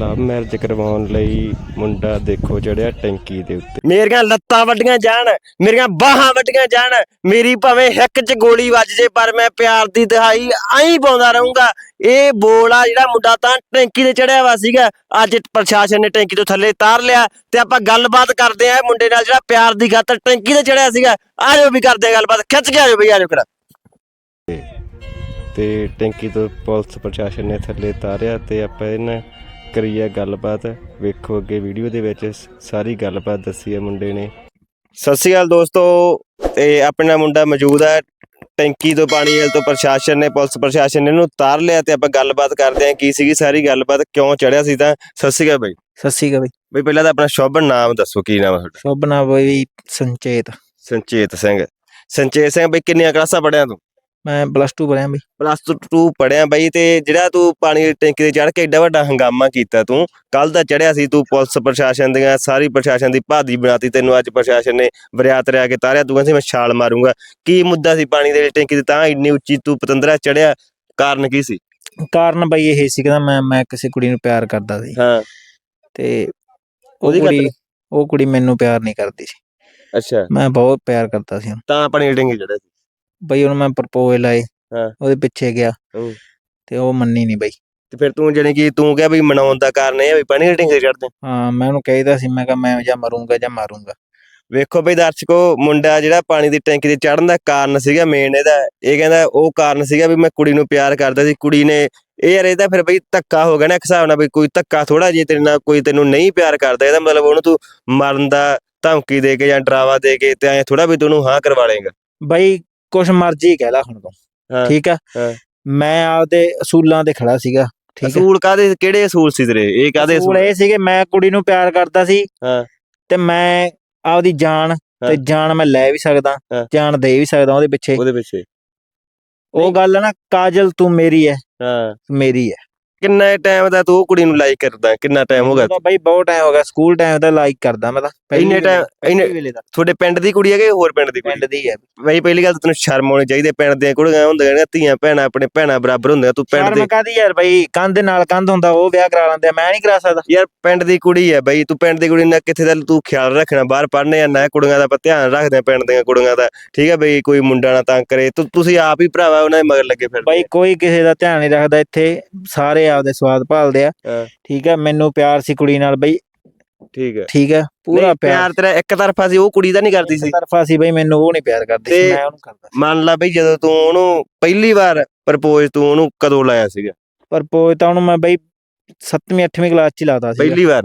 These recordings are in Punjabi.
ਲਵ ਮੈਰਿਜ ਕਰਵਾਉਣ ਲਈ ਮੁੰਡਾ ਦੇਖੋ ਚੜਿਆ ਟੈਂਕੀ ਦੇ ਉੱਤੇ। ਮੇਰੀਆਂ ਲੱਤਾਂ ਵੱਡੀਆਂ ਜਾਣ ਮੇਰੀਆਂ ਬਾਹਾਂ ਵੱਡੀਆਂ ਜਾਣ ਮੇਰੀ ਭਾਵੇਂ ਹਿੱਕ 'ਚ ਗੋਲੀ ਵੱਜ ਜੇ ਪਰ ਮੈਂ ਪਿਆਰ ਦੀ ਦਿਹਾਈ ਐਂ ਪਾਉਂਦਾ ਰਹੂੰਗਾ। ਇਹ ਬੋਲ ਆ ਜਿਹੜਾ ਮੁੰਡਾ ਤਾਂ ਟੈਂਕੀ ਤੇ ਚੜਿਆ ਵਾ ਸੀਗਾ ਅੱਜ ਪ੍ਰਸ਼ਾਸਨ ਨੇ ਟੈਂਕੀ ਤੋਂ ਥੱਲੇ ਤਾਰ ਲਿਆ ਤੇ ਆਪਾਂ ਗੱਲਬਾਤ ਕਰਦੇ ਆਂ ਮੁੰਡੇ ਨਾਲ ਜਿਹੜਾ ਪਿਆਰ ਦੀ ਖਾਤਰ ਟੈਂਕੀ ਤੇ ਚੜਿਆ ਸੀਗਾ। ਆ ਜਾਓ ਵੀ ਕਰਦੇ ਆਂ ਗੱਲਬਾਤ ਖਿੱਚ ਕੇ ਆ ਜਾਓ ਬਈ ਆ ਜਾਓ ਕਰਾ ਤੇ ਟੈਂਕੀ ਤੋਂ ਪੁਲਿਸ ਪ੍ਰਸ਼ਾਸਨ ਨੇ ਥੱਲੇ ਤਾਰਿਆ ਤੇ ਆਪਾਂ ਇਹਨਾਂ ਕਰੀਏ ਗੱਲਬਾਤ। ਵੇਖੋ ਅੱਗੇ ਵੀਡੀਓ ਦੇ ਵਿੱਚ ਸਾਰੀ ਗੱਲਬਾਤ ਦੱਸੀ ਹੈ ਮੁੰਡੇ ਨੇ। ਸਤਿ ਸ਼੍ਰੀ ਅਕਾਲ ਦੋਸਤੋ ਤੇ ਆਪਣਾ ਮੁੰਡਾ ਮੌਜੂਦ ਹੈ ਟੈਂਕੀ ਤੋਂ ਪਾਣੀ ਵਾਲ ਤੋਂ ਪ੍ਰਸ਼ਾਸਨ ਨੇ ਪੁਲਿਸ ਪ੍ਰਸ਼ਾਸਨ ਨੇ ਇਹਨੂੰ ਉਤਾਰ ਲਿਆ ਤੇ ਆਪਾਂ ਗੱਲਬਾਤ ਕਰਦੇ ਆਂ ਕੀ ਸੀਗੀ ਸਾਰੀ ਗੱਲਬਾਤ ਕਿਉਂ ਚੜਿਆ ਸੀ ਤਾਂ। ਸਤਿ ਸ਼੍ਰੀ ਅਕਾਲ ਬਾਈ। ਸਤਿ ਸ਼੍ਰੀ ਅਕਾਲ ਬਈ। ਬਈ ਪਹਿਲਾਂ ਤਾਂ ਆਪਣਾ ਸ਼ੁਭ ਨਾਮ ਦੱਸੋ ਕੀ ਨਾਮ ਹੈ ਤੁਹਾਡਾ? ਸ਼ੁਭ ਨਾਮ ਬਈ ਸੰਚੇਤ। ਸੰਚੇਤ ਸਿੰਘ। ਸੰਚੇਤ ਸਿੰਘ ਬਈ ਕਿੰਨੀਆਂ ਕਲਾਸਾਂ ਪੜਿਆ ਤੂੰ? ਮੈਂ ਪਲੱਸ 2 ਪੜਿਆ ਬਈ। ਪਲੱਸ 2 ਪੜਿਆ ਬਈ ਤੇ ਜਿਹੜਾ ਤੂੰ ਪਾਣੀ ਦੀ ਟੈਂਕੀ ਤੇ ਚੜ ਕੇ ਏਡਾ ਵੱਡਾ ਹੰਗਾਮਾ ਕੀਤਾ ਤੂੰ ਕੱਲ ਦਾ ਚੜਿਆ ਸੀ ਤੂੰ ਪੁਲਿਸ ਪ੍ਰਸ਼ਾਸਨ ਦੀਆਂ ਸਾਰੀ ਪ੍ਰਸ਼ਾਸਨ ਦੀ ਭਾਦੀ ਬਣਾਤੀ ਤੈਨੂੰ ਅੱਜ ਪ੍ਰਸ਼ਾਸਨ ਨੇ ਬਰਿਆਤ ਰਿਆ ਕੇ ਤਾਰਿਆ ਤੂੰ ਕਹਿੰਦੀ ਮੈਂ ਛਾਲ ਮਾਰੂੰਗਾ। ਕੀ ਮੁੱਦਾ ਸੀ ਪਾਣੀ ਦੇ ਟੈਂਕੀ ਤੇ ਤਾਂ ਇੰਨੀ ਉੱਚੀ ਤੂੰ ਪਤੰਦਰਾ ਚੜਿਆ ਕਾਰਨ ਕੀ ਸੀ? ਕਾਰਨ ਬਈ ਇਹ ਸੀ ਕਿ ਮੈਂ ਮੈਂ ਕਿਸੇ ਕੁੜੀ ਨੂੰ ਪਿਆਰ ਕਰਦਾ ਸੀ। ਹਾਂ। ਤੇ ਉਹ ਉਹਦੀ ਕੁੜੀ? ਉਹ ਕੁੜੀ ਮੈਨੂੰ ਪਿਆਰ ਨਹੀਂ ਕਰਦੀ ਸੀ। ਅੱਛਾ। ਮੈਂ ਬਹੁਤ ਪਿਆਰ ਕਰਦਾ ਸੀ। ਤਾਂ ਪਾਣੀ ਦੀ ਟੈਂਕੀ ਚੜਿਆ ਸੀ? ਬਈ ਉਹਨੂੰ ਮੈਂ ਪ੍ਰਪੋਜ਼ ਲਾਏ ਹਾਂ। ਉਹਦੇ ਪਿੱਛੇ ਗਿਆ। ਹੂੰ। ਤੇ ਉਹ ਮੰਨੀ ਨਹੀਂ ਬਈ। ਤੇ ਫਿਰ ਤੂੰ ਜਾਣੀ ਕਿ ਤੂੰ ਕਿਹਾ ਵੀ ਮਨਾਉਣ ਦਾ ਕਾਰਨ ਇਹ ਆ ਵੀ ਪਾਣੀ ਦੀ ਟੈਂਕੀ ਤੇ ਚੜਦੇ ਹਾਂ ਮੈਂ ਉਹਨੂੰ ਕਹਿਦਾ ਸੀ ਮੈਂ ਕਿਹਾ ਮੈਂ ਜਾਂ ਮਰੂੰਗਾ ਜਾਂ ਮਾਰੂੰਗਾ। ਵੇਖੋ ਬਈ ਦਰਸ਼ਕੋ ਮੁੰਡਾ ਜਿਹੜਾ ਪਾਣੀ ਦੀ ਟੈਂਕੀ ਤੇ ਚੜਨ ਦਾ ਕਾਰਨ ਸੀਗਾ ਮੇਨ ਇਹਦਾ। ਇਹ ਕਹਿੰਦਾ ਉਹ ਕਾਰਨ ਸੀਗਾ ਵੀ ਮੈਂ ਕੁੜੀ ਨੂੰ ਪਿਆਰ ਕਰਦਾ ਸੀ। ਕੁੜੀ ਨੇ ਇਹ ਯਾਰ ਇਹਦਾ ਫਿਰ ਬਈ ਧੱਕਾ ਹੋ ਗਿਆ ਨਾ ਇੱਕ ਹਿਸਾਬ ਨਾਲ ਬਈ ਕੋਈ ਧੱਕਾ ਥੋੜਾ ਜੇ ਤੇਰੇ ਨਾਲ ਕੋਈ ਤੈਨੂੰ ਨਹੀਂ ਪਿਆਰ ਕਰਦਾ। ਇਹਦਾ ਮਤਲਬ ਉਹਨੂੰ ਤੂੰ ਮਰਨ ਦਾ ਧਮਕੀ ਦੇ ਕੇ ਜਾਂ ਡਰਾਵਾ ਦੇ ਕੇ ਤੇ ਐ ਥੋੜਾ ਵੀ ਤੂੰ ਉਹਨੂੰ ਹਾਂ ਕਰਵਾ ਲੇਗਾ ਬਈ ਕੁਛ ਮਰਜ਼ੀ ਕਹਿ ਲੈ ਹੁਣ ਤੂੰ ਹਾਂ, ਠੀਕ ਆ? ਹਾਂ। ਮੈਂ ਆਪਦੇ ਅਸੂਲਾਂ ਤੇ ਖੜਾ ਸੀਗਾ ਠੀਕ ਆ? ਅਸੂਲ ਕਾਦੇ ਕਿਹੜੇ ਅਸੂਲ ਸੀ ਤੇਰੇ? ਇਹ ਕਾਦੇ ਅਸੂਲ ਇਹ ਸੀ ਕਿ ਮੈਂ ਕੁੜੀ ਨੂੰ ਪਿਆਰ ਕਰਦਾ ਸੀ ਹਾਂ। ਤੇ ਮੈਂ ਆਪਦੀ ਜਾਨ ਤੇ ਹਾਂ। ਜਾਨ ਮੈਂ ਲੈ ਵੀ ਸਕਦਾ ਹਾਂ। ਜਾਨ ਦੇ ਵੀ ਸਕਦਾ ਉਹਦੇ ਪਿੱਛੇ। ਉਹਦੇ ਪਿੱਛੇ। ਉਹ ਗੱਲ ਹੈ ਨਾ ਕਾਜਲ ਤੂੰ ਮੇਰੀ ਹਾਂ। ਮੇਰੀ ਹੈ ਕਿੰਨਾ ਟਾਈਮ ਦਾ ਤੂੰ ਉਹ ਕੁੜੀ ਨੂੰ ਲਾਈਕ ਕਰਦਾ ਕਿੰਨਾ ਟਾਈਮ ਹੋ ਗਿਆ? ਤਾਂ ਬਈ ਬਹੁਤ ਟਾਈਮ ਹੋ ਗਿਆ ਸਕੂਲ ਟਾਈਮ ਦਾ ਲਾਈਕ ਕਰਦਾ ਮੈਂ ਤਾਂ ਇੰਨੇ time- ਇੰਨੇ- ਵੇਲੇ ਦਾ। ਤੁਹਾਡੇ ਪਿੰਡ ਦੀ ਕੁੜੀ ਹੈ ਕਿ ਹੋਰ ਪਿੰਡ ਦੀ ਕੁੜੀ? ਪਿੰਡ ਦੀ ਹੈ। ਬਈ ਪਹਿਲੀ ਗੱਲ ਤਾਂ ਤੈਨੂੰ ਸ਼ਰਮ ਆਉਣੀ ਚਾਹੀਦੀ ਹੈ ਪਿੰਡ ਦੀਆਂ ਕੁੜੀਆਂ ਹੁੰਦੀਆਂ ਨੇ ਧੀਆਂ ਭੈਣਾਂ ਆਪਣੇ ਭੈਣਾਂ ਬਰਾਬਰ ਹੁੰਦੀਆਂ ਤੂੰ ਪਿੰਡ ਸ਼ਰਮ ਦੇ ਕਾਦੀ ਯਾਰ ਬਈ? ਕੰਧ ਦੇ ਨਾਲ ਕੰਧ ਹੁੰਦਾ ਉਹ ਵਿਆਹ ਕਰਾ ਲੈਂਦੇ ਆ, ਮੈਂ ਨਹੀਂ ਕਰਾ ਸਕਦਾ। ਯਾਰ ਪਿੰਡ ਦੀ ਕੁੜੀ ਹੈ ਬਈ ਤੂੰ ਪਿੰਡ ਦੀ ਕੁੜੀ ਨਾਲ ਕਿੱਥੇ ਦਾ ਤੂੰ ਖਿਆਲ ਰੱਖਣਾ ਬਾਹਰ ਪੜ੍ਹਨੇ ਜਾਂਦਾ ਕੁੜੀਆਂ ਦਾ ਆਪਾਂ ਧਿਆਨ ਰੱਖਦੇ ਆ ਪਿੰਡ ਦੀਆਂ ਕੁੜੀਆਂ ਦਾ। ਠੀਕ ਹੈ ਬਈ ਕੋਈ ਮੁੰਡਾ ਨਾ ਤੰਗ ਕਰੇ ਤੂੰ ਤੁਸੀਂ ਆਪ ਹੀ ਭਰਾਵਾ ਉਹਨਾਂ ਦੇ ਮਗਰ ਲੱਗੇ ਫਿਰ ਬਈ ਕੋਈ ਕਿਸੇ ਦਾ ਧਿਆਨ ਨਹੀਂ ਰੱਖਦਾ ਇੱਥੇ ਸਾਰੇ ਆਪਦੇ ਸਵਾਦ ਭਾਲਦੇ ਆ। ਹਾਂ। ਠੀਕ ਹੈ ਮੈਨੂੰ ਪਿਆਰ ਸੀ ਕੁੜੀ ਨਾਲ ਬਈ। ਠੀਕ ਹੈ ਠੀਕ ਹੈ ਪੂਰਾ ਨਹੀਂ, ਪਿਆਰ। ਪਿਆਰ ਤੇਰਾ ਇੱਕ ਤਰਫਾ ਸੀ ਉਹ ਕੁੜੀ ਦਾ ਨਹੀਂ ਕਰਦੀ ਸੀ। ਤਰਫਾ ਸੀ ਬਈ ਮੈਨੂੰ ਉਹ ਨਹੀਂ ਪਿਆਰ ਕਰਦੀ ਸੀ ਤੇ- ਮੈਂ ਉਹਨੂੰ ਕਰਦਾ ਸੀ। ਮੰਨ ਲਾ ਬਈ ਜਦੋਂ ਤੂੰ ਉਹਨੂੰ ਪਹਿਲੀ ਵਾਰ ਪ੍ਰਪੋਜ਼ ਤੂੰ ਉਹਨੂੰ ਕਦੋਂ ਲਾਇਆ ਸੀਗਾ? ਪਰ ਤਾਂ ਉਹਨੂੰ ਮੈਂ ਬਈ 7ਵੀਂ 8ਵੀਂ ਕਲਾਸ ਚ ਹੀ ਲਾਤਾ ਸੀ ਪਹਿਲੀ ਵਾਰ?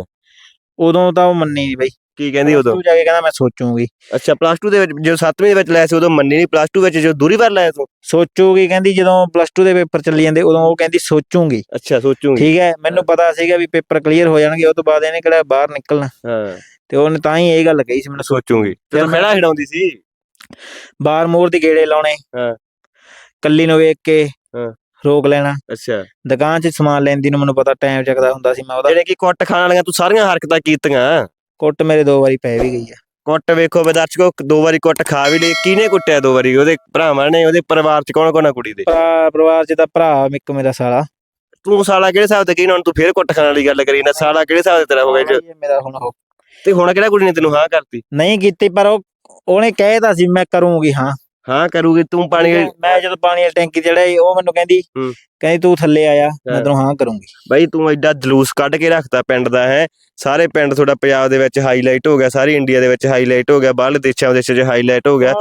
ਉਦੋਂ ਤਾਂ ਉਹ ਮੰਨੀ ਨਹੀਂ ਬਈ। ਕੀ ਕਹਿੰਦੀ ਉਦੋਂ? ਤੂੰ ਜਾ ਕੇ ਕਹਿੰਦਾ ਮੈਂ ਸੋਚੂਗੀ। ਅੱਛਾ ਪਲੱਸ 2 ਦੇ ਵਿੱਚ ਜਦੋਂ 7ਵੀਂ ਦੇ ਵਿੱਚ ਲਾਇਆ ਸੀ ਉਦੋਂ ਮੰਨੀ ਨਹੀਂ ਪਲੱਸ 2 ਵਿੱਚ ਜਦੋਂ ਦੂਰੀ ਵਾਰ ਲਾਇਆ ਤੂੰ ਸੋਚੂਗੀ ਕਹਿੰਦੀ ਜਦੋਂ ਪਲੱਸ 2 ਦੇ ਪੇਪਰ ਚੱਲੀ ਜਾਂਦੇ ਉਦੋਂ ਉਹ ਕਹਿੰਦੀ ਸੋਚੂਗੀ। ਅੱਛਾ ਸੋਚੂਗੀ। ਠੀਕ ਹੈ ਮੈਨੂੰ ਪਤਾ ਸੀਗਾ ਵੀ ਪੇਪਰ ਕਲੀਅਰ ਹੋ ਜਾਣਗੇ ਉਹ ਤੋਂ ਬਾਅਦ ਇਹਨੇ ਕਿਹੜਾ ਬਾਹਰ ਨਿਕਲਣਾ। ਹਾਂ। ਤੇ ਉਹਨੇ ਤਾਂ ਹੀ ਇਹ ਗੱਲ ਕਹੀ ਸੀ ਮੈਨੂੰ। ਸੋਚੂਗੀ। ਤੇ ਖੜਾ ਛਡਾਉਂਦੀ ਸੀ। ਬਾਹਰ ਮੋੜ ਦੀ ਗੇੜੇ ਲਾਉਣੇ। ਹਾਂ। ਕੱਲੀ ਨੂੰ ਵੇਖ ਕੇ। ਹਾਂ। ਰੋਕ ਲੈਣਾ। ਅੱਛਾ। ਦੁਕਾਨ 'ਚ ਸਮਾਨ ਲੈਂਦੀ ਨੂੰ ਮੈਨੂੰ ਪਤਾ ਟਾਈਮ ਚੱਕਦਾ ਹੁੰਦਾ ਸੀ ਮੈਂ ਉਹਦਾ ਜਿਹੜੇ ਕਿ ਕੁੱਟ ਖਾਣ ਵਾਲੀਆਂ ਤੂੰ ਸਾਰੀਆਂ ਹਰਕਤਾਂ ਕੀਤੀਆਂ। ਕੁੱਟ ਮੇਰੇ ਦੋ ਵਾਰੀ ਪੈ ਵੀ ਗਈ ਆ। ਕੁੱਟ ਵੇਖੋ ਵਿਦਰਸ਼ਕੋ ਦੋ ਵਾਰੀ ਕੁੱਟ ਖਾ ਵੀ ਲਈ। ਕਿਹਨੇ ਕੁੱਟਿਆ ਦੋ ਵਾਰੀ? ਉਹਦੇ ਭਰਾਵਾਂ ਨੇ ਉਹਦੇ ਪਰਿਵਾਰ ਚ ਕੌਣ ਕੌਣ ਆ ਕੁੜੀ ਦੇ? ਭਰਾ ਪਰਿਵਾਰ 'ਚ ਤਾਂ ਭਰਾ ਇੱਕ ਮੇਰਾ ਸਾਲਾ। ਤੂੰ ਸਾਲਾ ਕਿਹੜੇ ਹਿਸਾਬ ਤੇ ਕੀ ਹੁਣ ਤੂੰ ਫੇਰ ਕੁੱਟ ਖਾਣ ਵਾਲੀ ਗੱਲ ਕਰੀ ਨਾ। ਸਾਲਾ ਕਿਹੜੇ ਹਿਸਾਬ ਤੇ ਤੇਰਾ ਹੋ ਗਿਆ ਜੀ? ਇਹ ਮੇਰਾ ਹੁਣ ਉਹ ਤੇ ਹੁਣ ਕਿਹੜਾ ਕੁੜੀ ਨੇ ਤੈਨੂੰ ਹਾਂ ਕਰਤੀ? ਨਹੀਂ ਕੀਤੀ ਪਰ ਉਹ ਉਹਨੇ ਕਹਿਤਾ ਸੀ ਮੈਂ ਕਰੂੰਗੀ ਹਾਂ। ਹਾਂ ਕਰੂਗੀ ਤੂੰ ਪਾਣੀ ਮੈਂ ਜਦੋਂ ਪਾਣੀ ਵਾਲੀ ਟੈਂਕੀ ਚੜਾਈ ਉਹ ਮੈਨੂੰ ਕਹਿੰਦੀ ਹੂੰ। ਕਹਿੰਦੀ ਤੂੰ ਥੱਲੇ ਆਇਆ ਮੈਂ। ਤੈਨੂੰ ਹਾਂ ਕਰੂੰਗੀ ਬਾਈ ਤੂੰ ਐਡਾ ਜਲੂਸ ਕੱਢ ਕੇ ਰੱਖਤਾ ਪਿੰਡ ਦਾ ਹੈ ਸਾਰੇ ਪਿੰਡ ਤੁਹਾਡਾ ਪੰਜਾਬ ਦੇ ਵਿੱਚ ਹਾਈਲਾਈਟ ਹੋ ਗਿਆ ਸਾਰੀ ਇੰਡੀਆ ਦੇ ਵਿੱਚ ਹਾਈਲਾਈਟ ਹੋ ਗਿਆ ਬਾਹਰਲੇ ਦੇਸ਼ਾਂ ਵਿਦੇਸ਼ਾਂ 'ਚ ਹਾਈਲਾਈਟ ਹੋ ਗਿਆ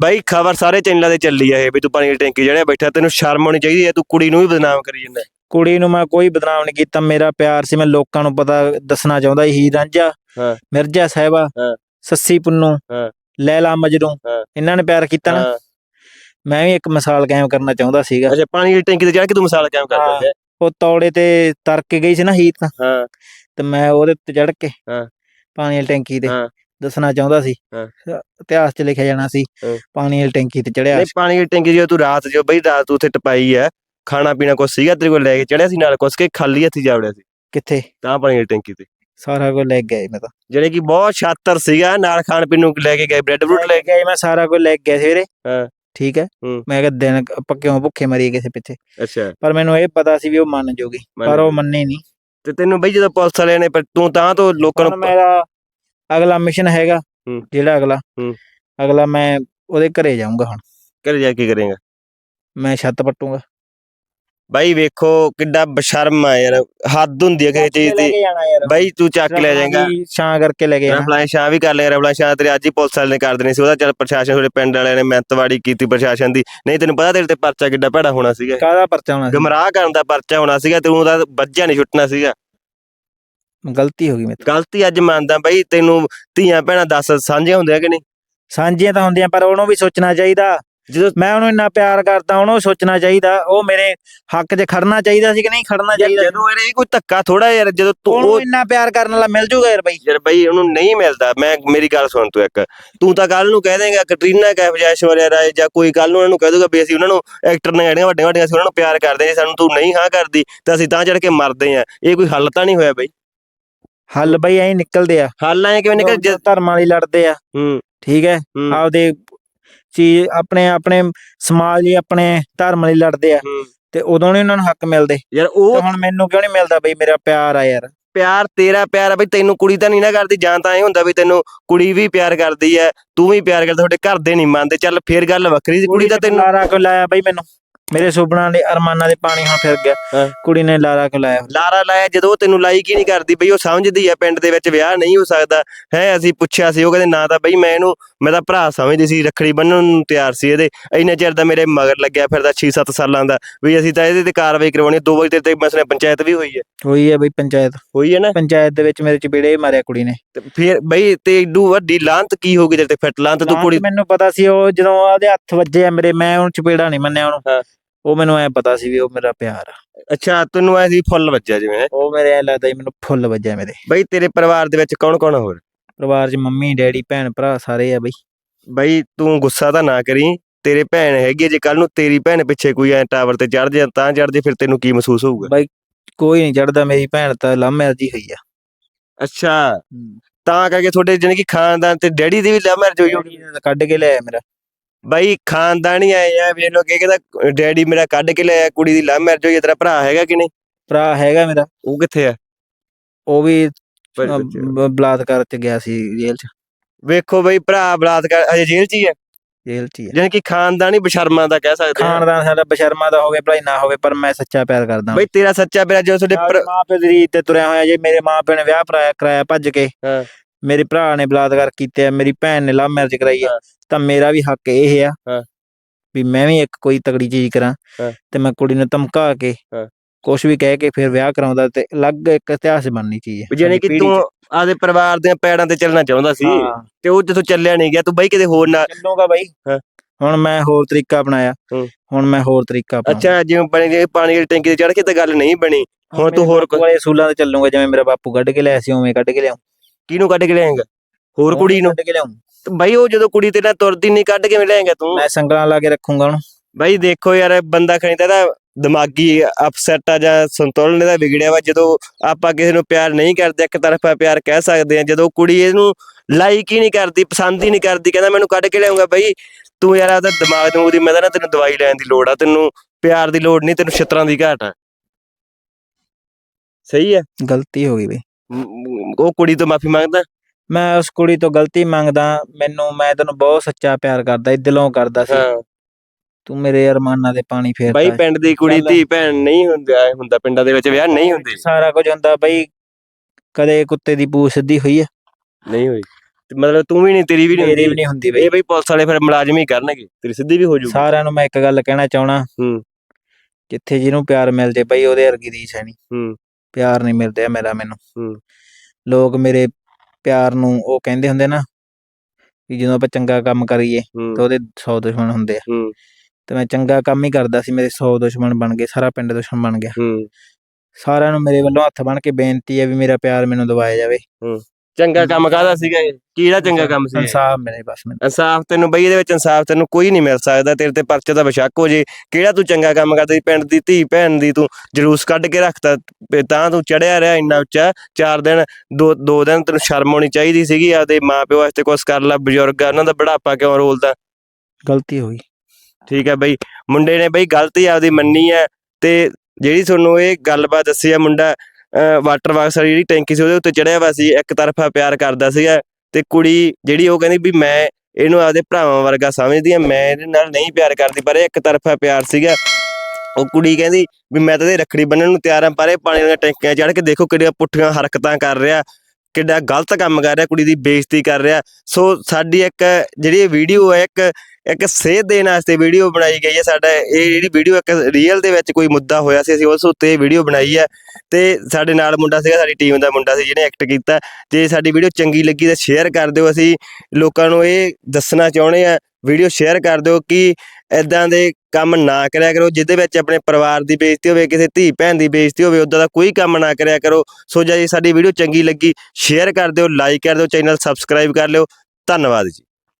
ਬਾਈ ਖਬਰ ਸਾਰੇ ਚੈਨਲਾਂ ਤੇ ਚੱਲੀ ਆ ਇਹ ਵੀ ਤੂੰ ਪਾਣੀ ਦੀ ਟੈਂਕੀ ਜਿਹੜਿਆ ਬੈਠਾ ਤੈਨੂੰ ਸ਼ਰਮ ਆਉਣੀ ਚਾਹੀਦੀ ਹੈ ਤੂੰ ਕੁੜੀ ਨੂੰ ਵੀ ਬਦਨਾਮ ਕਰੀ ਜਾਂਦਾ ਕੁੜੀ ਨੂੰ ਮੈਂ ਕੋਈ ਬਦਨਾਮ ਨਹੀਂ ਕੀਤਾ ਮੇਰਾ ਪਿਆਰ ਸੀ ਮੈਂ ਲੋਕਾਂ ਨੂੰ ਪਤਾ ਦੱਸਣਾ ਚਾਹੁੰਦਾ ਸੀ ਹੀਰ ਰਾਂਝਾ ਹਾਂ। ਮਿਰਜ਼ਾ ਸਾਹਿਬਾ ਹਾਂ। ਸੱਸੀ ਪੁੰਨੂ ਹਾਂ। ਲੈਲਾ ਮਜਰੂ ਹਾਂ। ਇਹਨਾਂ ਨੇ ਪਿਆਰ ਕੀਤਾ ਨਾ ਹਾਂ ਮੈਂ ਵੀ ਇੱਕ ਮਿਸਾਲ ਕਾਇਮ ਕਰਨਾ ਚਾਹੁੰਦਾ ਸੀਗਾ ਅੱਛਾ ਪਾਣੀ ਦੀ ਟੈਂਕੀ ਤੇ ਚੜ ਕੇ ਤੂੰ ਮਿਸਾਲ ਕਾਇਮ ਕਰਦਾ ਹਾਂ। ਹੈ ਉਹ ਤੌੜੇ ਤੇ ਤਰ ਕੇ ਗਈ ਸੀ ਨਾ ਹੀਰ ਤਾਂ ਹਾਂ ਤੇ ਮੈਂ ਉਹਦੇ ਉੱਤੇ ਚੜ ਕੇ ਹਾਂ। ਪਾਣੀ ਵਾਲੀ ਟੈਂਕੀ ਤੇ ਹਾਂ। ਦੱਸਣਾ ਚਾਹੁੰਦਾ ਸੀ ਹਾਂ। ਇਤਿਹਾਸ 'ਚ ਲਿਖਿਆ ਜਾਣਾ ਸੀ ਹਾਂ। ਪਾਣੀ ਵਾਲੀ ਟੈਂਕੀ ਤੇ ਚੜਿਆ ਨਹੀਂ ਪਾਣੀ ਦੀ ਟੈਂਕੀ ਜੋ ਤੂੰ ਰਾਤ ਜੋ ਬਈ ਰਾਤ ਤੂੰ ਉੱਥੇ ਟਪਾਈ ਹੈ ਖਾਣਾ ਪੀਣਾ ਕੁਛ ਸੀਗਾ ਤੇਰੇ ਕੋਲ ਲੈ ਕੇ ਚੜਿਆ ਸੀ ਨਾਲ ਕੁਛ ਕੇ ਖਾਲੀ ਹੱਥੀ ਜਾਵੜਿਆ ਸੀ ਕਿੱਥੇ ਤਾਂ ਪਾਣੀ ਦੀ ਟੈਂਕੀ ਤੇ ਸਾਰਾ ਕੁਝ ਲੈ ਗਿਆ ਮੈਂ ਤਾਂ। ਜਿਹੜੇ ਕਿ ਬਹੁਤ ਛਾਤਰ ਸੀਗਾ ਨਾਲ ਖਾਣ ਪੀਣ ਨੂੰ ਲੈ ਕੇ ਗਏ ਬ੍ਰੈਡ ਬਰੂਟ ਲੈ ਕੇ। ਗਏ ਮੈਂ ਸਾਰਾ ਕੁਝ ਲੈ ਕੇ ਗਿਆ ਸਵੇਰੇ। ਹਾਂ। ਠੀਕ ਹੈ। ਹੂੰ। ਮੈਂ ਕਿਹਾ ਦਿਨ ਆਪਾਂ ਕਿਉਂ ਭੁੱਖੇ ਮਰੀਏ ਕਿਸੇ ਪਿੱਛੇ? ਅੱਛਾ। ਪਰ ਮੈਨੂੰ ਇਹ ਪਤਾ ਸੀ ਵੀ ਉਹ ਮੰਨ ਜੂਗੀ ਮੰਨ ਪਰ ਉਹ। ਮੰਨੇ ਨਹੀਂ। ਤੇ ਤੈਨੂੰ ਬਈ ਜਦੋਂ ਪੁਲਿਸ ਵਾਲਿਆਂ ਨੇ ਪਰ ਤੂੰ ਤਾਂ ਤੋਂ ਲੋਕਾਂ ਹੁਣ ਨੂੰ ਮੇਰਾ ਅਗਲਾ ਮਿਸ਼ਨ ਹੈਗਾ। ਹੂੰ। ਜਿਹੜਾ ਅਗਲਾ। ਹੂੰ। ਅਗਲਾ ਮੈਂ ਉਹਦੇ ਘਰੇ ਜਾਊਂਗਾ ਹੁਣ। ਘਰੇ ਜਾ ਕੇ ਕਰੇਗਾ? ਮੈਂ ਛੱਤ ਪੱਟੂਗਾ। ਬਾਈ ਵੇਖੋ ਕਿੱਡਾ ਬਸ਼ਰਮ ਆ ਯਾਰ ਹੱਦ ਹੁੰਦੀ ਹੈ ਕਿਸੇ ਚੀਜ਼ ਦੀ। ਬਾਈ ਤੂੰ ਚੱਕ ਲੈ ਜਾਏਗਾ। ਛਾਂ ਕਰਕੇ ਲੈ ਕੇ ਰਫਲਾਂ ਸ਼ਾਹ ਵੀ ਕਰ ਲਿਆ ਰਫਲਾਂ ਸ਼ਾਹ ਤੇਰੇ ਅੱਜ ਹੀ ਪੁਲਿਸ ਵਾਲੇ ਨੇ ਕਰ ਦੇਣੀ ਸੀ ਉਹਦਾ ਚੱਲ ਪ੍ਰਸ਼ਾਸਨ ਤੁਹਾਡੇ ਪਿੰਡ ਵਾਲਿਆਂ ਨੇ ਮਿਹਨਤਵਾੜੀ ਕੀਤੀ ਪ੍ਰਸ਼ਾਸਨ ਦੀ। ਨਹੀਂ ਤੈਨੂੰ ਪਤਾ ਤੇਰੇ ਤੇ ਪਰਚਾ ਕਿੱਡਾ ਭੈੜਾ ਹੋਣਾ ਸੀਗਾ। ਕਾਹਦਾ ਪਰਚਾ ਹੋਣਾ ਸੀ? ਗਮਰਾਹ ਕਰਨ ਦਾ ਪਰਚਾ ਹੋਣਾ ਸੀਗਾ ਤੇ ਉਹਦਾ ਬੱਜਾ ਨਹੀਂ ਛੁੱਟਣਾ ਸੀਗਾ। ਗਲਤੀ ਹੋ ਗਈ ਮੇਰੇ ਗਲਤੀ ਅੱਜ ਮੰਨਦਾ ਬਈ ਤੈਨੂੰ ਧੀਆਂ ਭੈਣਾਂ ਦੱਸ ਸਾਂਝੇ ਹੁੰਦੇ ਆ ਕਿ ਨਹੀਂ? ਸਾਂਝੀਆਂ ਤਾਂ ਹੁੰਦੀਆਂ ਪਰ ਉਹਨੂੰ ਵੀ ਸੋਚਣਾ ਚਾਹੀਦਾ। ਜਦੋਂ ਮੈਂ ਉਹਨੂੰ ਇੰਨਾ ਪਿਆਰ ਕਰਦਾ ਉਹਨੂੰ ਸੋਚਣਾ ਚਾਹੀਦਾ ਉਹ ਮੇਰੇ ਹੱਕ 'ਚ ਖੜਨਾ ਚਾਹੀਦਾ ਸੀ ਕਿ ਨਹੀਂ ਖੜਨਾ ਚਾਹੀਦਾ ਸੀ? ਜਦੋਂ ਇਹ ਕੋਈ ਧੱਕਾ ਥੋੜਾ ਯਾਰ ਜਦੋਂ ਤੂੰ ਉਹਨੂੰ ਉਹ ਇੰਨਾ ਪਿਆਰ ਕਰਨ ਵਾਲਾ ਮਿਲ ਜੂਗਾ ਯਾਰ ਬਈ। ਯਾਰ ਬਈ ਉਹਨੂੰ ਨਹੀਂ ਮਿਲਦਾ। ਮੈਂ ਮੇਰੀ ਗੱਲ ਸੁਣ ਤੂੰ ਇੱਕ। ਤੂੰ ਤਾਂ ਕੱਲ ਨੂੰ ਕਹਿ ਦੇਂਗਾ ਕੈਟਰੀਨਾ ਕੈਫ ਜਾਂ ਐਸ਼ਵਰਿਆ ਰਾਏ ਜਾਂ ਕੋਈ ਕੱਲ ਨੂੰ ਉਹਨਾਂ ਨੂੰ ਕਹਿ ਦੂਗਾ ਵੀ ਅਸੀਂ ਉਹਨਾਂ ਨੂੰ ਐਕਟਰ ਨੇ ਜਿਹੜੀਆਂ ਵੱਡੀਆਂ ਵੱਡੀਆਂ ਅਸੀਂ ਉਹਨਾਂ ਨੂੰ ਪਿਆਰ ਕਰਦੇ ਜੇ ਸਾਨੂੰ ਤੂੰ ਨਹੀਂ ਹਾਂ ਕਰਦੀ ਤਾਂ ਅਸੀਂ ਤਾਂ ਚੜ ਕੇ ਮਰਦੇ ਆ ਇਹ ਕੋਈ ਹੱਲ ਤਾਂ ਨਹੀਂ ਹੋਇਆ ਬਈ? ਹੱਲ ਬਈ ਐਂ ਨਿਕਲਦੇ ਆ। ਹੱਲ ਐ ਕਿਵੇਂ ਨਿਕਲ ਜਦੋਂ ਧਰਮਾਂ ਲਈ ਲੜਦੇ ਆ। ਹੂੰ। ਠੀਕ ਹੂੰ, ਆਪਦੇ ਚੀਜ਼ ਆਪਣੇ ਆਪਣੇ ਸਮਾਜ ਲਈ ਆਪਣੇ ਧਰਮ ਲਈ ਲੜਦੇ ਆ। ਤੇ ਉਦੋਂ ਨਹੀਂ ਉਹਨਾਂ ਨੂੰ ਹੱਕ ਮਿਲਦੇ। ਯਾਰ ਉਹ ਹੁਣ ਮੈਨੂੰ ਕਿਉਂ ਨਹੀਂ ਮਿਲਦਾ ਬਈ ਮੇਰਾ ਪਿਆਰ ਆ ਯਾਰ? ਪਿਆਰ ਤੇਰਾ ਪਿਆਰ ਆ ਬਈ ਤੈਨੂੰ ਕੁੜੀ ਤਾਂ ਨਹੀਂ ਨਾ ਕਰਦੀ ਜਾਂ ਤਾਂ ਇਹ ਹੁੰਦਾ ਵੀ ਤੈਨੂੰ ਕੁੜੀ ਵੀ ਪਿਆਰ ਕਰਦੀ ਐ ਤੂੰ ਵੀ ਪਿਆਰ ਕਰਦਾ ਤੁਹਾਡੇ ਘਰ ਦੇ ਨਹੀਂ ਮੰਨਦੇ। ਚੱਲ ਫੇਰ ਗੱਲ ਵੱਖਰੀ ਸੀ ਕੁੜੀ ਤਾਂ ਤੈਨੂੰ ਲਾਰਾ ਲਾਇਆ ਬਈ ਮੈਨੂੰ? ਮੇਰੇ ਸੁਪਨਾ ਦੇ ਅਰਮਾਨਾਂ ਦੇ ਪਾਣੀ ਹੁਣ ਫਿਰ ਗਿਆ। ਹਾਂ। ਕੁੜੀ ਨੇ ਲਾਰਾ ਕੋ ਲਾਇਆ ਲਾਰਾ ਲਾਇਆ ਜਦੋਂ ਤੈਨੂੰ ਲਾਈਕ ਹੀ ਨਹੀਂ ਕਰਦੀ ਬਈ ਉਹ ਸਮਝਦੀ ਆ ਪਿੰਡ ਦੇ ਵਿੱਚ ਵਿਆਹ ਨਹੀਂ ਹੋ ਸਕਦਾ। ਹੈ ਅਸੀਂ ਪੁੱਛਿਆ ਸੀ ਉਹ ਕਹਿੰਦੇ ਨਾ ਤਾਂ ਬਈ ਮੈਂ ਇਹਨੂੰ ਮੈਂ ਤਾਂ ਭਰਾ ਸਮਝਦੀ ਸੀ ਰੱਖੜੀ ਬੰਨਣ ਨੂੰ ਤਿਆਰ ਸੀ ਇਹਦੇ। ਇੰਨੇ ਚਿਰ ਦਾ ਮੇਰੇ ਮਗਰ ਲੱਗਿਆ ਫਿਰਦਾ 6-7 ਸਾਲਾਂ ਦਾ। ਵੀ ਅਸੀਂ ਤਾਂ ਇਹਦੇ ਤੇ ਕਾਰਵਾਈ ਕਰਵਾਉਣੀ ਦੋ ਵਾਰੀ ਤੇਰੇ ਤੇ ਮਸਲੇ ਪੰਚਾਇਤ ਵੀ ਹੋਈ ਹੈ। ਹੋਈ ਹੈ ਬਈ ਪੰਚਾਇਤ। ਹੋਈ ਹੈ ਨਾ? ਪੰਚਾਇਤ ਦੇ ਵਿੱਚ ਮੇਰੇ ਚਪੇੜੇ ਮਾਰਿਆ ਕੁੜੀ ਨੇ। ਤੇ ਫਿਰ ਬਈ ਤੇ ਏਡੂ ਵੱਡੀ ਲਾਂਤ ਕੀ ਹੋਗੀ ਤੇਰੇ ਤੇ? ਫਿੱਟ ਲਾਂਤ ਤੂੰ ਕੁੜੀ ਮੈਨੂੰ ਪਤਾ ਸੀ ਉਹ ਜਦੋਂ ਉਹਦੇ ਹੱਥ ਵੱਜੇ ਆ ਮੇਰੇ ਮੈਂ ਉਹਨੂੰ ਚਪੇੜਾ ਨਹੀਂ ਮੰਨਿਆ ਹਾਂ। ਉਹਨੂੰ ਉਹ ਮੈਨੂੰ ਐ ਪਤਾ ਸੀ ਵੀ ਉਹ ਮੇਰਾ ਪਿਆਰ ਆ। ਅੱਛਾ ਤੈਨੂੰ ਐ ਸੀ ਫੁੱਲ ਵੱਜਿਆ ਜਿਵੇਂ ਹੈਂ। ਉਹ ਮੇਰੇ ਐ ਲੱਗਦਾ ਸੀ ਮੈਨੂੰ ਫੁੱਲ ਵੱਜਿਆ ਮੇਰੇ। ਬਈ ਤੇਰੇ ਪਰਿਵਾਰ ਦੇ ਵਿੱਚ ਕੌਣ ਕੌਣ ਹੋਰ? ਪਰਿਵਾਰ 'ਚ ਮੰਮੀ ਡੈਡੀ ਭੈਣ ਭਰਾ ਸਾਰੇ ਆ ਬਈ। ਬਈ ਤੂੰ ਗੁੱਸਾ ਤਾਂ ਨਾ ਕਰੀ। ਤੇਰੇ ਭੈਣ ਹੈਗੀ ਜੇ ਕੱਲ ਨੂੰ ਤੇਰੀ ਭੈਣ ਪਿੱਛੇ ਕੋਈ ਐ ਟਾਵਰ ਤੇ ਚੜ ਜਾ ਤਾਂ ਚੜ ਜੇ ਫਿਰ ਤੈਨੂੰ ਕੀ ਮਹਿਸੂਸ ਹੋਊਗਾ? ਬਈ ਕੋਈ ਨਹੀਂ ਚੜਦਾ ਮੇਰੀ ਭੈਣ ਤਾਂ ਲਵ ਮੈਰਿਜ ਹੀ ਹੋਈ ਆ। ਅੱਛਾ। ਤਾਂ ਕਰਕੇ ਤੁਹਾਡੇ ਜਾਣੀ ਕਿ ਖਾਨਦਾਨ ਤੇ ਡੈਡੀ ਦੀ ਵੀ ਲਵ ਮੈਰਿਜ ਹੋਈ ਹੋਣੀ। ਡੈਡੀ ਨੇ ਤਾਂ ਕੱਢ ਕੇ ਲਿਆਇਆ ਮੇਰਾ। ਬਾਈ ਖਾਨਦਾਨੀ ਆਏ ਆ ਵੇਖ ਲੋ ਕਿ ਕਹਿੰਦਾ ਡੈਡੀ ਮੇਰਾ ਕੱਢ ਕੇ ਲਿਆਇਆ ਕੁੜੀ ਦੀ ਲਵ ਮੈਰਿਜ ਹੋਈ ਆ, ਤੇਰਾ ਭਰਾ ਹੈਗਾ ਕਿ ਨਹੀਂ? ਭਰਾ ਹੈਗਾ ਮੇਰਾ। ਉਹ ਕਿੱਥੇ ਆ? ਉਹ ਵੀ ਪਰ- ਅਹ, ਬ- ਬਲਾਤਕਾਰ ਚ ਗਿਆ ਸੀ ਜੇਲ੍ਹ ਚ। ਵੇਖੋ ਬਈ ਭਰਾ ਬਲਾਤਕਾਰ ਅਜੇ ਜੇਲ੍ਹ 'ਚ ਹੀ ਹੈ ਜੇਲ੍ਹ ਚ ਹੀ ਆ। ਜਾਣੀ ਕਿ ਖਾਨਦਾਨੀ ਬਸ਼ਰਮਾਂ ਦਾ ਕਹਿ ਸਕਦੇ ਆ। ਖਾਨਦਾਨ ਸਾਡਾ ਬਸ਼ਰਮਾ ਦਾ ਹੋਵੇ ਭਲਾਈ ਨਾ ਹੋਵੇ ਪਰ ਮੈਂ ਸੱਚਾ ਪਿਆਰ ਕਰਦਾ ਬਈ ਤੇਰਾ ਸੱਚਾ ਪਿਆਰ ਜਦੋਂ ਤੁਹਾਡੇ ਮਾਂ ਪਿਓ ਦੀ ਰੀਤ ਤੇ ਤੁਰਿਆ ਹੋਇਆ ਜੇ ਮੇਰੇ ਮਾਂ ਪਿਓ ਨੇ ਵਿਆਹ ਕਰਾਇਆ ਕਰਾਇਆ ਭੱਜ ਕੇ ਹਾਂ। ਮੇਰੇ ਭਰਾ ਨੇ ਬਲਾਤਕਾਰ ਕੀਤੇ ਆ ਮੇਰੀ ਭੈਣ ਨੇ ਲਵ ਮੈਰਿਜ ਕਰਾਈ ਆ। ਤਾਂ ਮੇਰਾ ਵੀ ਹੱਕ ਇਹ ਆ ਹਾਂ। ਵੀ ਮੈਂ ਵੀ ਇੱਕ ਕੋਈ ਤਗੜੀ ਚੀਜ਼ ਕਰਾਂ ਹਾਂ। ਤੇ ਮੈਂ ਕੁੜੀ ਨੂੰ ਧਮਕਾ ਕੇ ਹਾਂ। ਕੁਛ ਵੀ ਕਹਿ ਕੇ ਫਿਰ ਵਿਆਹ ਕਰਾਉਂਦਾ ਤੇ ਅਲੱਗ ਇੱਕ ਇਤਿਹਾਸ ਬਣਨੀ ਚੀਜ਼ ਹੈ ਜਾਣੀ ਕਿ ਸਾਡੀ ਤੂੰ। ਆਦੇ ਪਰਿਵਾਰ ਦੇ ਪੈੜਾਂ ਤੇ ਚੱਲਣਾ ਚਾਹੁੰਦਾ ਸੀ ਹਾਂ ਤੇ ਉਹ ਜਦੋਂ ਚੱਲਿਆ ਨਹੀਂ ਗਿਆ ਤੂੰ ਬਾਈ ਕਿਤੇ ਹੋਰ ਨਾ ਚੱਲੂਗਾ ਬਾਈ ਹਾਂ। ਹੁਣ ਮੈਂ ਹੋਰ ਤਰੀਕਾ ਅਪਣਾਇਆ ਹੂੰ। ਹੁਣ ਮੈਂ ਹੋਰ ਤਰੀਕਾ ਅੱਛਾ ਜਿਵੇਂ ਪਾਣੀ ਦੀ ਪਾਣੀ ਦੀ ਟੈਂਕੀ ਤੇ ਚੜ ਕੇ ਤਾਂ ਗੱਲ ਨਹੀਂ ਬਣੀ ਹੁਣ ਤੂੰ ਹੋਰ ਕੋਈ- ਵਾਲੇ ਸੂਲਾਂ ਤੇ ਚੱਲੂਗਾ ਜਿਵੇਂ ਮੇਰਾ ਬਾਪੂ ਕੱਢ ਕੇ ਲਿਆ ਸੀ ਉਵੇਂ ਕੱਢ ਕੇ ਲਿਆਉਂ ਕਿਹਨੂੰ ਕੱਢ ਕੇ ਲਿਆਏਗਾ? ਹੋਰ ਕੁੜੀ ਨੂੰ? ਕੱਢ ਕੇ ਲਿਆਉਂ ਤੇ ਬਾਈ ਉਹ ਜਦੋਂ ਕੁੜੀ ਤੇ ਨਾਲ ਤੁਰਦੀ ਨਹੀਂ ਕੱਢ ਕੇ ਲਿਆਏਗਾ ਤੂੰ? ਮੈਂ ਸੰਗਲਾਂ ਲਾ ਕੇ ਰੱਖੂੰਗਾ ਉਹਨੂੰ। ਬਾਈ ਦੇਖੋ ਯਾਰ ਬੰਦਾ ਖਣੀਦਾ ਦਾ ਦਿਮਾਗੀ ਅਪਸੈਟ ਆ ਜਾਂ ਸੰਤੁਲਨ ਇਹਦਾ ਵਿਗੜਿਆ ਵਾ। ਜਦੋਂ ਆਪਾਂ ਕਿਸੇ ਨੂੰ ਪਿਆਰ ਨਹੀਂ ਕਰਦੇ ਇੱਕ ਤਰਫਾ ਪਿਆਰ ਕਹਿ ਸਕਦੇ ਆ ਜਦੋਂ ਕੁੜੀ ਇਹਨੂੰ ਲਾਈਕ ਹੀ ਨਹੀਂ ਕਰਦੀ ਪਸੰਦ ਹੀ ਨਹੀਂ ਕਰਦੀ ਕਹਿੰਦਾ ਮੈਨੂੰ ਕੱਢ ਕੇ ਲਿਆਉਂਗਾ ਬਾਈ ਤੂੰ ਯਾਰ ਆਪਦਾ ਦਿਮਾਗ ਨੂੰ ਦੀ ਮੈਂ ਤਾਂ ਨਾ ਤੈਨੂੰ ਦਵਾਈ ਲੈਣ ਦੀ ਲੋੜ ਆ। ਤੈਨੂੰ ਪਿਆਰ ਦੀ ਲੋੜ ਨਹੀਂ ਤੈਨੂੰ ਛਿੱਤਰਾਂ ਦੀ ਘਾਟ ਆ। ਸਹੀ ਹੈ ਗਲਤੀ ਹੋ ਗਈ ਬਈ। ਉਹ ਕੁੜੀ ਤੋਂ ਮਾਫੀ ਮੰਗਦਾ? ਮੈਂ ਉਸ ਕੁੜੀ ਤੋਂ ਗਲਤੀ ਮੰਗਦਾ ਮੈਨੂੰ ਮੈਂ ਤੈਨੂੰ ਬਹੁਤ ਸੱਚਾ ਪਿਆਰ ਕਰਦਾ ਸੀ ਦਿਲੋਂ ਕਰਦਾ ਸੀ। ਤੂੰ ਮੇਰੇ ਅਰਮਾਨਾਂ ਦੇ ਪਾਣੀ ਫੇਰਦਾ ਬਾਈ। ਪਿੰਡ ਦੀ ਕੁੜੀ। ਧੀ ਭੈਣ ਨਹੀਂ ਹੁੰਦੀ ਹੁੰਦਾ ਪਿੰਡਾਂ ਦੇ ਵਿੱਚ ਵਿਆਹ ਨਹੀਂ ਹੁੰਦੇ। ਸਾਰਾ ਕੁਝ ਹੁੰਦਾ ਬਈ ਕਦੇ ਕੁੱਤੇ ਦੀ ਪੂਛ ਸਿੱਧੀ ਹੋਈ ਹੈ ਨਹੀਂ ਹੋਈ। ਮਤਲਬ ਤੂੰ ਵੀ ਨਹੀਂ ਤੇਰੀ ਵੀ ਨਹੀਂ ਮੇਰੀ ਵੀ ਨਹੀਂ ਹੁੰਦੀ ਇਹ ਬਈ ਬਈ ਪੁਲਿਸ ਵਾਲੇ ਫਿਰ ਮੁਲਾਜ਼ਮ ਹੀ ਕਰਨਗੇ ਤੇਰੀ ਸਿੱਧੀ ਵੀ ਹੋ ਜੂਗੀ। ਸਾਰਿਆਂ ਨੂੰ ਮੈਂ ਇੱਕ ਗੱਲ ਕਹਿਣਾ ਚਾਹਣਾ। ਹੂੰ। ਜਿੱਥੇ ਜਿਹਨੂੰ ਪਿਆਰ ਮਿਲ ਜੇ ਬਈ ਉਹਦੇ ਵਰਗੀ ਹੈ ਨਹੀਂ। ਹੂੰ। ਪਿਆਰ ਨਹੀਂ ਮਿਲ ਰਿਹਾ ਮੇਰਾ ਮੈਨੂੰ। ਹੂੰ। ਲੋਕ ਮੇਰੇ ਪਿਆਰ ਨੂੰ ਉਹ ਕਹਿੰਦੇ ਹੁੰਦੇ ਨਾ ਵੀ ਜਦੋਂ ਆਪਾਂ ਚੰਗਾ ਕੰਮ ਕਰੀਏ ਹੂੰ। ਤਾਂ ਉਹਦੇ 100 ਦੁਸ਼ਮਣ ਹੁੰਦੇ ਆ। ਹੂੰ। ਤੇ ਮੈਂ ਚੰਗਾ ਕੰਮ ਹੀ ਕਰਦਾ ਸੀ ਮੇਰੇ 100 ਦੁਸ਼ਮਣ ਬਣ ਗਏ ਸਾਰਾ ਪਿੰਡ ਦੁਸ਼ਮਣ ਬਣ ਗਿਆ। ਹੂੰ। ਸਾਰਿਆਂ ਨੂੰ ਮੇਰੇ ਵੱਲੋਂ ਹੱਥ ਬਣ ਕੇ ਬੇਨਤੀ ਹੈ ਵੀ ਮੇਰਾ ਪਿਆਰ ਮੈਨੂੰ ਦਿਵਾਇਆ ਜਾਵੇ। ਚੰਗਾ ਕੰਮ ਕਾਹਦਾ ਸੀਗਾ ਇਹ? ਕਿਹੜਾ ਚੰਗਾ ਕੰਮ ਸੀ ਇਹ? ਇਨਸਾਫ ਮਿਲੇ ਬਸ ਮੈਨੂੰ। ਇਨਸਾਫ ਤੈਨੂੰ ਬਈ ਇਹਦੇ ਵਿੱਚ ਇਨਸਾਫ ਤੈਨੂੰ ਕੋਈ ਨਹੀਂ ਮਿਲ ਸਕਦਾ ਤੇਰੇ ਤੇ ਪਰਚੇ ਦਾ ਬਸ਼ੱਕ ਹੋ ਜੇ। ਕਿਹੜਾ ਤੂੰ ਚੰਗਾ ਕੰਮ ਕਰਦਾ ਸੀ? ਪਿੰਡ ਦੀ ਧੀ ਭੈਣ ਦੀ ਤੂੰ ਜਲੂਸ ਕੱਢ ਕੇ ਰੱਖਤਾ ਤੇ ਤਾਂ ਤੂੰ ਚੜਿਆ ਰਿਹਾ ਇੰਨਾ ਉੱਚਾ। ਚਾਰ ਦਿਨ ਦੋ ਦੋ ਦਿਨ ਤੈਨੂੰ ਸ਼ਰਮ ਆਉਣੀ ਚਾਹੀਦੀ ਸੀਗੀ ਆਪਦੇ ਮਾਪਿਓ ਵਾਸਤੇ ਕੁਛ ਕਰ ਲੈ ਬਜ਼ੁਰਗ ਆ ਉਹਨਾਂ ਦਾ ਬੁਢਾਪਾ ਕਿਉਂ ਰੋਲਦਾ? ਗਲਤੀ ਹੋ ਗਈ ਠੀਕ ਹੈ ਬਈ। ਮੁੰਡੇ ਨੇ ਬਈ ਗਲਤੀ ਆਪਦੀ ਮੰਨੀ ਹੈ ਤੇ ਜਿਹੜੀ ਤੁਹਾਨੂੰ ਇਹ ਗੱਲਬਾਤ ਦੱਸੀ ਆ ਮੁੰਡਾ ਵਾਟਰ ਬਾਕਸ ਵਾਲੀ ਜਿਹੜੀ ਟੈਂਕੀ ਸੀ ਉਹਦੇ ਉੱਤੇ ਚੜਿਆ ਹੋਇਆ ਸੀ, ਇੱਕ ਤਰਫਾ ਪਿਆਰ ਕਰਦਾ ਸੀਗਾ ਤੇ ਕੁੜੀ ਜਿਹੜੀ ਉਹ ਕਹਿੰਦੀ ਵੀ ਮੈਂ ਇਹਨੂੰ ਆਪਦੇ ਭਰਾਵਾਂ ਵਰਗਾ ਸਮਝਦੀ ਆ ਮੈਂ ਇਹਦੇ ਨਾਲ ਨਹੀਂ ਪਿਆਰ ਕਰਦੀ, ਪਰ ਇਹ ਇੱਕ ਤਰਫਾ ਪਿਆਰ ਸੀਗਾ। ਉਹ ਕੁੜੀ ਕਹਿੰਦੀ ਵੀ ਮੈਂ ਤਾਂ ਇਹਦੇ ਰੱਖੜੀ ਬੰਨਣ ਨੂੰ ਤਿਆਰ ਆ ਪਰ ਇਹ ਪਾਣੀ ਦੀਆਂ ਟੈਂਕੀਆਂ ਚੜ੍ਹ ਕੇ ਦੇਖੋ ਕਿਹੜੀਆਂ ਪੁੱਠੀਆਂ ਹਰਕਤਾਂ ਕਰ ਰਿਹਾ, ਕਿੱਡਾ ਗਲਤ ਕੰਮ ਕਰ ਰਿਹਾ, ਕੁੜੀ ਦੀ ਬੇਇੱਜ਼ਤੀ ਕਰ ਰਿਹਾ। ਸੋ ਸਾਡੀ ਇੱਕ ਜਿਹੜੀ ਇਹ ਵੀਡੀਓ ਹੈ, ਇੱਕ ਇੱਕ ਸੇਧ ਦੇਣ ਵਾਸਤੇ ਵੀਡੀਓ ਬਣਾਈ ਗਈ ਹੈ। ਸਾਡਾ ਇਹ ਜਿਹੜੀ ਵੀਡੀਓ ਇੱਕ ਰੀਅਲ ਦੇ ਵਿੱਚ ਕੋਈ ਮੁੱਦਾ ਹੋਇਆ ਸੀ, ਅਸੀਂ ਉਸ ਉੱਤੇ ਵੀਡੀਓ ਬਣਾਈ ਹੈ ਤੇ ਸਾਡੇ ਨਾਲ ਮੁੰਡਾ ਸੀਗਾ, ਸਾਡੀ ਟੀਮ ਦਾ ਮੁੰਡਾ ਸੀ ਜਿਹਨੇ ਐਕਟ ਕੀਤਾ। ਜੇ ਸਾਡੀ ਵੀਡੀਓ ਚੰਗੀ ਲੱਗੀ ਤਾਂ ਸ਼ੇਅਰ ਕਰ ਦਿਓ। ਅਸੀਂ ਲੋਕਾਂ ਨੂੰ ਇਹ ਦੱਸਣਾ ਚਾਹੁੰਦੇ ਆ ਵੀਡੀਓ ਸ਼ੇਅਰ ਕਰ ਦਿਓ ਕਿ ਐਦਾਂ ਦੇ ਕੰਮ ਨਾ ਕਰਿਆ ਕਰੋ, ਜਿਹਦੇ ਵਿੱਚ ਆਪਣੇ ਪਰਿਵਾਰ ਦੀ ਬੇਇੱਜ਼ਤੀ ਹੋਵੇ, ਕਿਸੇ ਧੀ ਭੈਣ ਦੀ ਬੇਇੱਜ਼ਤੀ ਹੋਵੇ ਉਦਾਂ ਦਾ ਕੋਈ ਕੰਮ ਨਾ ਕਰਿਆ ਕਰੋ। ਸੋ ਜੇ ਸਾਡੀ ਵੀਡੀਓ ਚੰਗੀ ਲੱਗੀ ਸ਼ੇਅਰ ਕਰ ਦਿਓ ਲਾਈਕ ਕਰ ਦਿਓ ਚੈਨਲ ਸਬਸਕ੍ਰਾਈਬ ਕਰ ਲਿਓ। ਧੰਨਵਾਦ ਜੀ।